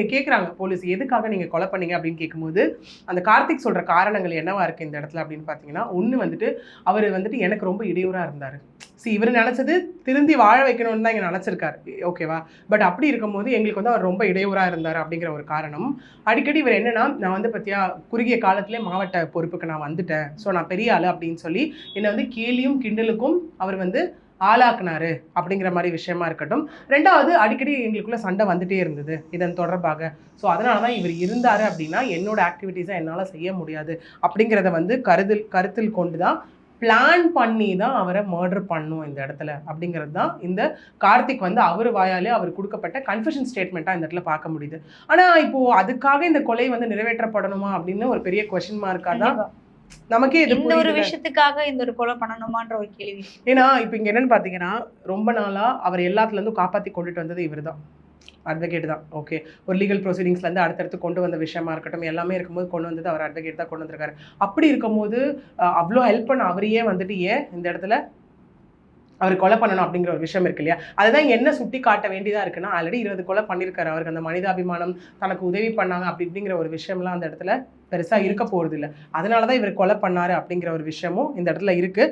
கேட்குறாங்க போலீஸ் எதுக்காக நீங்கள் கொலை பண்ணீங்க அப்படின்னு கேட்கும்போது அந்த கார்த்திக் சொல்கிற காரணங்கள் என்னவா இருக்குது இந்த இடத்துல அப்படின்னு பார்த்தீங்கன்னா ஒன்று வந்துட்டு அவர் வந்துட்டு எனக்கு ரொம்ப இடையூறாக இருந்தார். சி இவர் நினைச்சது திருந்தி வாழ வைக்கணும்னு தான் இங்கே நினச்சிருக்காரு. ஓகேவா பட் அப்படி இருக்கும்போது எங்களுக்கு வந்து அவர் ரொம்ப இடையூறாக இருந்தார் அப்படிங்கிற ஒரு காரணம். அடிக்கடி இவர் என்னென்னா நான் வந்து பார்த்தியா குறுகிய காலத்திலே மாவட்ட பொறுப்புக்கு நான் வந்துட்டேன். ஸோ நான் பெரிய ஆள் அப்படின்னு சொல்லி என்னை வந்து கேலியும் கிண்டலுக்கும் அவர் வந்து ஆளாக்குனாரு அப்படிங்கிற மாதிரி விஷயமா இருக்கட்டும். ரெண்டாவது அடிக்கடி எங்களுக்குள்ள சண்டை வந்துட்டே இருந்தது இதன் தொடர்பாக. ஸோ அதனால தான் இவர் இருந்தார் அப்படின்னா என்னோட ஆக்டிவிட்டீஸை என்னால் செய்ய முடியாது அப்படிங்கிறத வந்து கருதில் கருத்தில் கொண்டு தான் பிளான் பண்ணி தான் அவரை மர்டர் பண்ணும் இந்த இடத்துல அப்படிங்கிறது தான் இந்த கார்த்திக் வந்து அவர் வாயாலே அவர் கொடுக்கப்பட்ட கன்ஃபெஷன் ஸ்டேட்மெண்ட்டாக இந்த இடத்துல பார்க்க முடியுது. ஆனால் இப்போது அதுக்காக இந்த கொலை வந்து நிறைவேற்றப்படணுமா அப்படின்னு ஒரு பெரிய கொஷின் மார்க்காக தான் நமக்கே இது இந்த ஒரு. விஷயத்துக்காக இந்த ஒரு கொலை பண்ணணுமான்ற ஒரு கேள்வி. ஏன்னா இப்போ இங்கே என்னன்னு பார்த்தீங்கன்னா ரொம்ப நாளாக அவர் எல்லாத்துலேருந்தும் காப்பாற்றி கொண்டுட்டு வந்தது இவர் தான் அட்வொகேட் தான் ஓகே ஒரு லீகல் ப்ரொசீடிங்ஸ்லேருந்து அடுத்தடுத்து கொண்டு வந்த விஷயமா இருக்கட்டும் எல்லாமே இருக்கும்போது கொண்டு வந்தது அவர் அட்வொகேட் தான் கொண்டு வந்திருக்காரு. அப்படி இருக்கும்போது அவ்வளோ ஹெல்ப் பண்ண அவரையே வந்துட்டு ஏன் இந்த இடத்துல அவர் கொலை பண்ணணும் அப்படிங்கிற ஒரு விஷயம் இருக்கு இல்லையா? அதுதான் என்ன சுட்டி காட்ட வேண்டியதா இருக்குன்னா ஆல்ரெடி இருபது கொலை பண்ணியிருக்காரு அவருக்கு அந்த மனிதாபிமானம் தனக்கு உதவி பண்ணாங்க அப்படி இப்படிங்கிற ஒரு விஷயம்லாம் அந்த இடத்துல பெருசா இருக்க போறது இல்லை அதனால தான் இவர் கொலை பண்ணாரு அப்படிங்கிற ஒரு விஷயமும் இந்த இடத்துல இருக்கு.